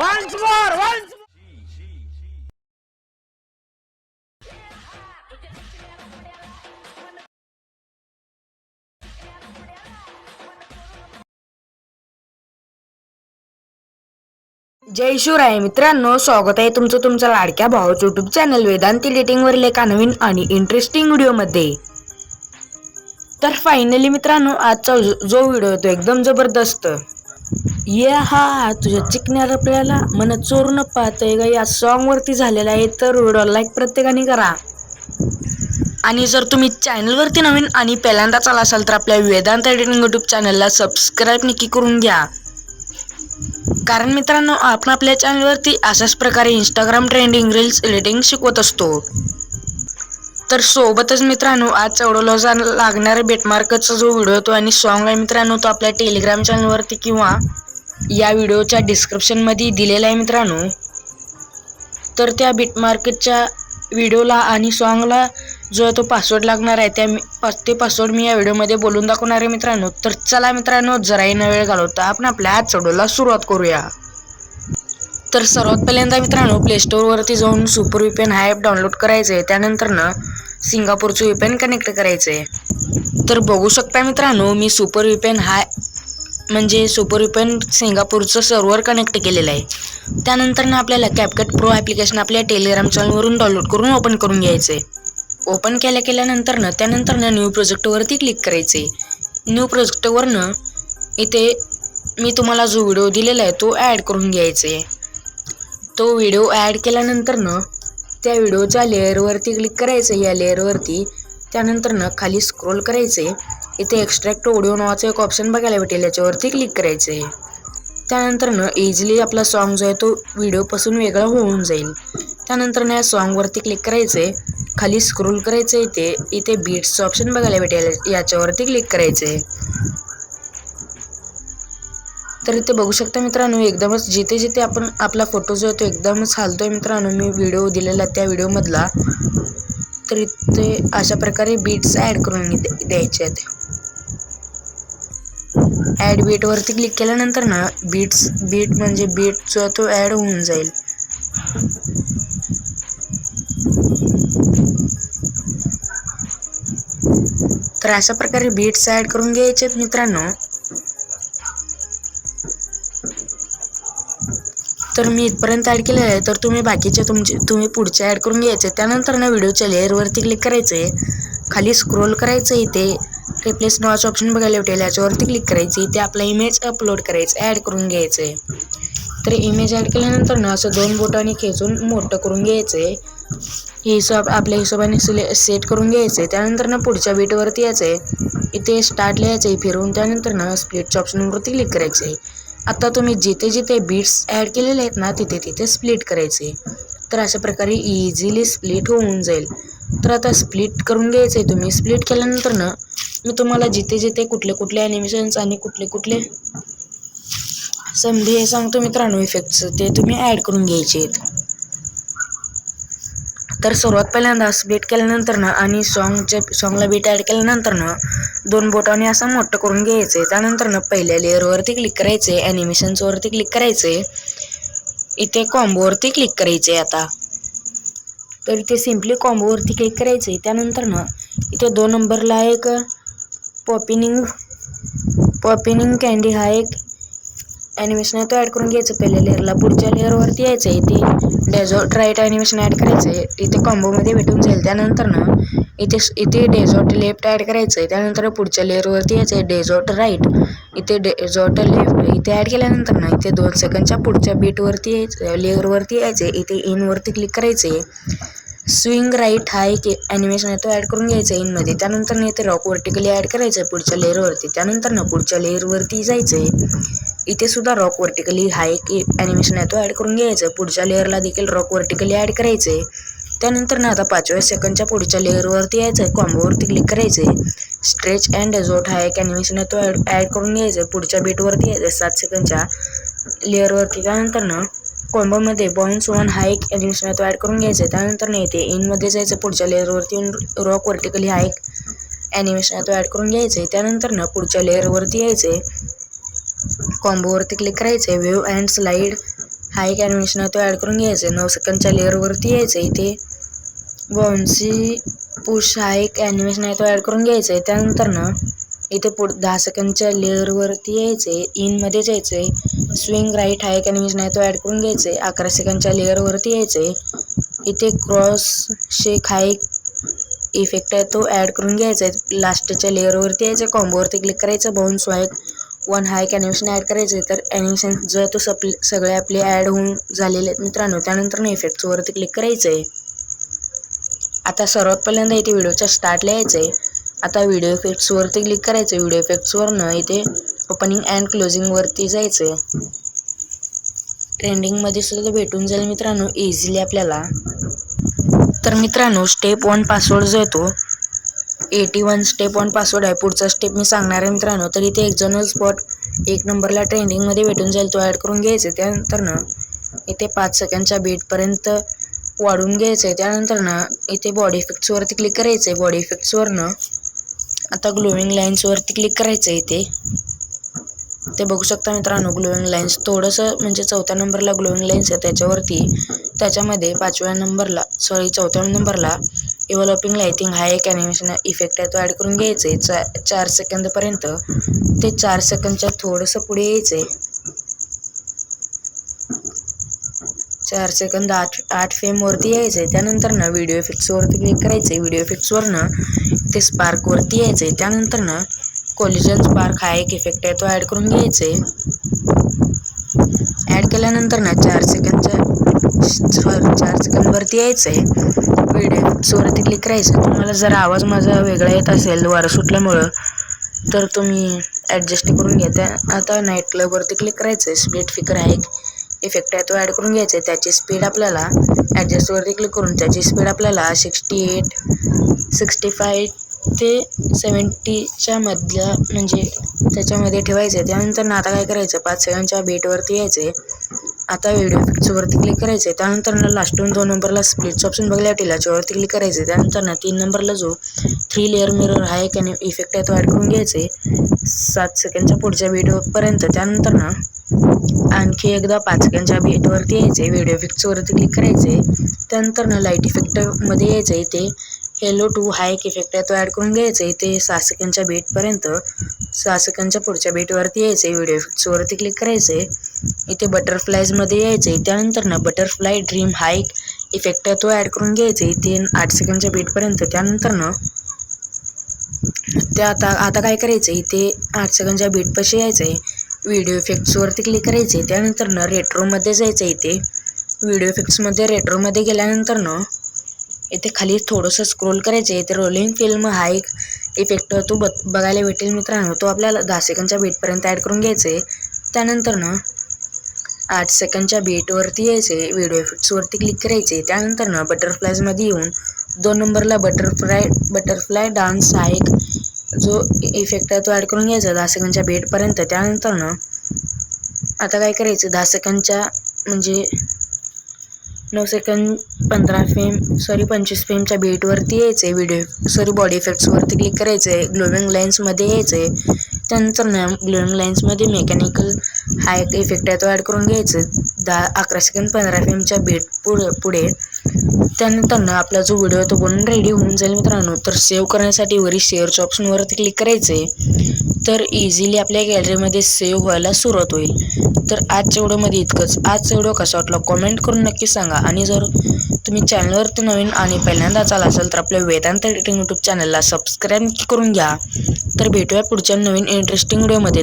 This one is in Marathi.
Once more! Once जय शिवराय मित्रांनो स्वागत आहे तुमचं तुमच्या लाडक्या भावाचं युट्यूब चॅनल वेदांती एडिटिंग वरील एका नवीन आणि इंटरेस्टिंग व्हिडिओमध्ये. तर फायनली मित्रांनो आजचा जो- जो व्हिडिओ तो एकदम जबरदस्त. ये हा तुझ्या चिकण्याला आपल्याला मन चोरून पाहतोय का या सॉन्गवरती झालेला आहे तर व्हिडिओ लाईक प्रत्येकाने करा. आणि जर तुम्ही चॅनलवरती नवीन आणि पहिल्यांदाच आला असाल तर आपल्या वेदांत एडिटिंग यूट्यूब चॅनलला सबस्क्राईब नक्की करून घ्या. कारण मित्रांनो आपण आपल्या चॅनलवरती अशाच प्रकारे इंस्टाग्राम ट्रेंडिंग रील्स एडिटिंग शिकवत असतो. तर सोबतच मित्रांनो आज चौडवला लागणाऱ्या बेटमार्कचा जो व्हिडिओ तो आणि सॉन्ग आहे मित्रांनो तो आपल्या टेलिग्राम चॅनलवरती किंवा या व्हिडिओच्या डिस्क्रिप्शनमध्ये दिलेला आहे मित्रांनो. तर त्या बिटमार्केटच्या व्हिडिओला आणि सॉन्गला जो तो पासवर्ड लागणार आहे त्या मी- ते पासवर्ड मी या व्हिडिओमध्ये बोलून दाखवणार आहे मित्रांनो. तर चला मित्रांनो जराही न वेळ घालवता. आपण आपल्या आज व्हिडिओला सुरुवात करूया. तर सर्वात पहिल्यांदा मित्रांनो प्ले जाऊन सुपर विपेन हा ॲप डाउनलोड करायचं आहे. त्यानंतरनं सिंगापूरचं विपेन कनेक्ट करायचं आहे. तर बघू शकता मित्रांनो मी सुपर विपेन हा म्हणजे सुपर विपेन सिंगापूरचं सर्व्हर कनेक्ट केलेलं आहे. त्यानंतर ना आपल्याला कॅपकट प्रो ॲप्लिकेशन आपल्या टेलिग्राम चॅनलवरून डाउनलोड करून ओपन करून घ्यायचं आहे. ओपन केल्या केल्यानंतर ना त्यानंतर ना न्यू प्रोजेक्टवरती क्लिक करायचे न्यू प्रोजेक्टवरनं इथे मी तुम्हाला जो व्हिडिओ दिलेला आहे तो ॲड करून घ्यायचा आहे तो व्हिडिओ ॲड केल्यानंतर ना त्या व्हिडिओच्या लेअरवरती क्लिक करायचं या लेअरवरती त्यानंतर ना खाली स्क्रोल करायचे इथे एक्स्ट्रॅक्ट ऑडिओ नावाचं एक ऑप्शन बघायला भेटेल याच्यावरती क्लिक करायचं आहे त्यानंतर ना इझिली आपला सॉन्ग जो आहे तो व्हिडिओपासून वेगळा होऊन जाईल. त्यानंतर ना या सॉन्गवरती क्लिक करायचे खाली स्क्रोल करायचं आहे इथे इथे बीट्सचं ऑप्शन बघायला भेटेल. याच्यावरती क्लिक करायचं आहे तर इथे बघू शकता मित्रांनो एकदमच जिथे जिथे आपण आपला फोटो जो आहे तो एकदमच आहे मित्रांनो मी व्हिडिओ दिलेला त्या व्हिडिओमधला तर इथे अशा प्रकारे बीट्स ॲड करून द्यायचे आहेत. ॲड बीटवरती क्लिक केल्यानंतर ना बीट्स बीट म्हणजे बीट जो आहे तो ॲड होऊन जाईल. तर अशा प्रकारे बीट्स ॲड करून घ्यायचे आहेत मित्रांनो. तर मी इथपर्यंत ॲड केलेलं आहे. तर तुम्ही बाकीचे तुमचे तुम्ही पुढचे ॲड करून घ्यायचे. त्यानंतर ना व्हिडिओच्या लेअरवरती क्लिक करायचे. खाली स्क्रोल करायचं इथे. रिप्लेस नॉच ऑप्शन बघायला भेटेल. याच्यावरती क्लिक करायची. इथे आपला इमेज अपलोड करायचं ॲड करून घ्यायचं. आहे तर इमेज ॲड केल्यानंतर ना असं दोन बोटाने खेचून मोठं करून घ्यायचं. आहे हिशोब आपल्या हिशोबाने सिले सेट करून घ्यायचं. आहे त्यानंतर ना पुढच्या बीटवरती यायचं. आहे इथे स्टार्ट लिहायचं आहे फिरवून त्यानंतर ना स्प्लिटच्या ऑप्शनवरती क्लिक करायचं. आहे आता तुम्ही जिथे जिथे बीट्स ॲड केलेले आहेत ना तिथे तिथे स्प्लिट करायचे. तर अशा प्रकारे इझिली स्प्लिट होऊन जाईल. तर आता स्प्लिट करून घ्यायचं आहे तुम्ही. स्प्लिट केल्यानंतर ना मी तुम्हाला जिथे जिथे कुठले कुठले ॲनिमेशन्स आणि कुठले कुठले संधी हे सांगतो मित्रांनो इफेक्ट्स ते तुम्ही ॲड करून घ्यायचे आहेत तर सर्वात पहिल्यांदा बीट केल्यानंतर ना आणि सॉन्गच्या सॉन्गला बीट ॲड केल्यानंतर ना दोन बोटाने असं मोठं करून घ्यायचं. त्यानंतर ना पहिल्या लेअरवरती क्लिक करायचे ॲनिमेशन्सवरती क्लिक करायचे. इथे कॉम्बोवरती क्लिक करायचे आता. तर इथे सिम्पली कॉम्बोवरती क्लिक करायचे. त्यानंतर ना इथे दोन नंबरला एक पॉपिनिंग पॉपिनिंग कॅन्डी हा एक ॲनिमेशन आहे तो ॲड करून घ्यायचं पहिल्या लेअरला पुढच्या लेअरवरती यायचं आहे ते डेझॉर्ट राईट ॲनिमेशन ॲड करायचं आहे इथे कॉम्बोमध्ये भेटून जाईल. त्यानंतर ना इथे इथे डेझॉर्ट लेफ्ट ॲड करायचं आहे त्यानंतर पुढच्या लेअरवरती यायचं आहे डेझॉर्ट राईट इथे डेझॉर्ट लेफ्ट इथे ॲड केल्यानंतर ना इथे दोन सेकंडच्या पुढच्या बीटवरती यायचं लेअरवरती यायचं आहे इथे इनवरती क्लिक करायचं आहे स्विंग राईट हा एक ॲनिमेशन आहे तो ॲड करून घ्यायचा आहे इनमध्ये त्यानंतर ना इथे रॉक वर्टिकली ॲड करायचं आहे पुढच्या लेअरवरती त्यानंतर ना पुढच्या लेअरवरती जायचं आहे इथे सुद्धा रॉक वर्टिकली हा एक ॲनिमेशन आहे तो ॲड करून घ्यायचं आहे पुढच्या लेअरला देखील रॉक वर्टिकली ॲड करायचं आहे त्यानंतर ना आता पाचव्या सेकंडच्या पुढच्या लेअरवरती यायचं आहे कॉम्बोवरती क्लिक करायचं आहे स्ट्रेच अँड डेझोट हा एक ॲनिमेशन आहे तो ॲड ॲड करून घ्यायचा आहे पुढच्या बीटवरती यायचं आहे सात सेकंडच्या लेअरवरती त्यानंतर ना कॉम्बोमध्ये बाउन्स वन हा एक ॲनिमेशन तो ॲड करून घ्यायचा आहे त्यानंतर नाही ते इनमध्ये जायचं पुढच्या लेअरवरती येऊन रॉक वर्टिकली हा एक ॲनिमेशन आहे तो ॲड करून घ्यायचा आहे त्यानंतर ना पुढच्या लेअरवरती यायचं आहे कॉम्बोवरती क्लिक करायचं आहे वेव अँड स्लाईड हा एक ॲनिमेशन आहे तो ॲड करून घ्यायचा आहे नऊ सेकंडच्या लेअरवरती यायचं आहे इथे. बॉन्सी पुश हा एक ॲनिमेशन आहे तो ॲड करून घ्यायचा आहे त्यानंतर ना इथे पुढ दहा सेकंडच्या लेअरवरती यायचं आहे इनमध्येच आहे स्विंग राईट आहे का ॲनिमेशन आहे तो ॲड करून घ्यायचे आहे अकरा सेकंडच्या लेअरवरती यायचं आहे इथे क्रॉस शेक हा एक इफेक्ट आहे तो ॲड करून घ्यायचा आहे लास्टच्या लेअरवरती यायचं आहे कॉम्बोवरती क्लिक करायचं बाउन्स हा वन हा एक ॲनिमेशन ॲड करायचं आहे तर ॲनिमेशन जर तो सप सगळे आपले ॲड होऊन झालेले आहेत मित्रांनो त्यानंतर इफेक्ट्सवरती क्लिक करायचं आहे आता सर्वात पहिल्यांदा इथे व्हिडिओच्या स्टार्टला यायचं आहे आता व्हिडिओ इफेक्ट्सवरती क्लिक करायचं. आहे व्हिडिओ इफेक्ट्सवरनं इथे ओपनिंग अँड क्लोजिंगवरती जायचं. आहे ट्रेंडिंगमध्ये सुद्धा भेटून जाईल मित्रांनो इझिली आपल्याला. तर मित्रांनो स्टेप वन पासवर्ड जो येतो एटी वन स्टेप वन पासवर्ड आहे. पुढचा स्टेप मी सांगणार आहे मित्रांनो. तर इथे एक्झर्नल स्पॉट एक नंबरला ट्रेंडिंगमध्ये भेटून जाईल. तो ॲड करून घ्यायचा. त्यानंतरनं त्यानंतर ना इथे पाच सेकंडच्या बीटपर्यंत वाढून घ्यायचं आहे. त्यानंतर ना इथे बॉडी इफेक्ट्सवरती क्लिक करायचं आहे. बॉडी इफेक्ट्सवरनं आता ग्लोविंग लाईन्सवरती क्लिक करायचं आहे इथे. ते बघू शकता मित्रांनो ग्लोविंग लाईन्स थोडंसं म्हणजे चौथ्या नंबरला ग्लोविंग लाईन्स आहे त्याच्यावरती. त्याच्यामध्ये पाचव्या नंबरला सॉरी चौथ्या नंबरला इव्हलॉपिंग लायटिंग हा एक ॲनिमेशन इफेक्ट आहे तो ॲड करून घ्यायचा आहे चा चार सेकंदपर्यंत ते चार सेकंदच्या थोडंसं पुढे यायचं आहे चार सेकंद आठ आठ फेमवरती यायचं आहे त्यानंतर ना व्हिडिओ इफेक्ट्सवरती क्लिक करायचं आहे व्हिडिओ इफेक्ट्सवरनं ते स्पार्कवरती यायचं आहे त्यानंतर ना कोलिजन स्पार्क हा एक इफेक्ट आहे. तो ॲड करून घ्यायचा आहे ॲड केल्यानंतर ना चार सेकंडच्या चार सेकंदवरती यायचं आहे व्हिडिओ इफेक्ट्सवरती क्लिक करायचं तुम्हाला जर आवाज माझा वेगळा येत असेल वारं सुटल्यामुळं तर तुम्ही ॲडजस्ट करून घ्या. त्या आता नाईट क्लबवरती क्लिक करायचं आहे स्प्लिट फिकर आहे एक इफेक्ट आहे तो ॲड करून घ्यायचा आहे. त्याची स्पीड आपल्याला ॲडजस्टवरती क्लिक करून त्याची स्पीड आपल्याला सिक्स्टी एट सिक्स्टी फाय ते सेवन्टीच्या मधल्या म्हणजे त्याच्यामध्ये ठेवायचं आहे. त्यानंतर ना आता काय करायचं? पाच सेकंडच्या बेटवरती यायचं आहे. आता व्हिडिओ इफेक्ट्सवरती क्लिक करायचं आहे. त्यानंतर ना लास्टून दोन नंबरला स्प्लिट्स ऑप्शन बघल्या वाटेल याच्यावरती क्लिक करायचं आहे. त्यानंतर ना तीन नंबरला जो थ्री लेअर मिरर हा एक इफेक्ट आहे तो ॲड करून घ्यायचं आहे. सात सेकंडच्या पुढच्या व्हिडिओपर्यंत त्यानंतर ना आणखी एकदा पाचक्यांच्या भेटवरती बेटवरती व्हिडिओ इफेक्ट्सवरती क्लिक करायचे त्यानंतर ना लाइट इफेक्टमध्ये यायचं आहे ते हेलो टू हाय एक इफेक्ट आहे तो ॲड करून घ्यायचा आहे ते सहा बेटपर्यंत सहा पुढच्या बेटवरती यायचे व्हिडिओ इफेक्ट्सवरती क्लिक करायचे इथे बटरफ्लायजमध्ये यायचे त्यानंतर ना बटरफ्लाय ड्रीम हा इफेक्ट आहे तो ॲड करून घ्यायचा इथे आठ सेकंडच्या बेटपर्यंत त्यानंतर ना ते आता आता काय करायचं आहे इथे आठ सेकंडच्या बीटपाशी यायचं आहे व्हिडिओ इफेक्ट्सवरती क्लिक करायचे त्यानंतरनं त्यानंतर ना रेट्रोमध्ये जायचं आहे इथे व्हिडिओ इफेक्ट्समध्ये रेट्रोमध्ये गेल्यानंतर ना इथे खाली थोडंसं स्क्रोल करायचं. आहे इथे रोलिंग फिल्म हा एक इफेक्ट तो ब बघायला भेटेल मित्रांनो. तो आपल्याला दहा सेकंडच्या बीटपर्यंत ॲड करून घ्यायचं आहे त्यानंतरनं आठ सेकंडच्या बीटवरती यायचे व्हिडिओ इफेक्ट्सवरती क्लिक करायचे त्यानंतरनं बटरफ्लायजमध्ये येऊन दोन नंबरला बटरफ्लाय बटरफ्लाय डान्स हा एक जो इफेक्ट आहे तो ॲड करून घ्यायचा दहा सेकंडच्या बेटपर्यंत त्यानंतर ना आता काय करायचं? दहा सेकंडच्या म्हणजे नऊ सेकंद पंधरा फेम सॉरी पंचवीस फेमच्या बेटवरती यायचं आहे व्हिडिओ सॉरी बॉडी इफेक्ट्सवरती क्लिक करायचं आहे ग्लोविंग लाईन्समध्ये यायचं आहे त्यानंतर ना ग्लोविंग लाईन्समध्ये मेकॅनिकल हा एक इफेक्ट आहे तो ॲड करून घ्यायचं. दहा अकरा सेकंड पंधरा फेमच्या बेट पुढे पुढे. त्यानंतर ना आपला जो व्हिडिओ तो बनून रेडी होऊन जाईल मित्रांनो. तर सेव्ह करण्यासाठी वरी शेअरच्या ऑप्शनवरती क्लिक करायचं आहे तर इझिली आपल्या गॅलरीमध्ये सेव्ह व्हायला सुरुवात होईल. तर आजच्या व्हिडिओमध्ये इतकंच. आजचा व्हिडिओ कसा वाटला कॉमेंट करून नक्की सांगा. आणि जर तुम्ही चॅनलवरती नवीन आणि पहिल्यांदाच आला असेल तर आपल्या वेदांत एडिटिंग यूट्यूब चॅनलला सबस्क्राईब करून घ्या. तर भेटूया पुढच्या नवीन इंटरेस्टिंग व्हिडिओमध्ये.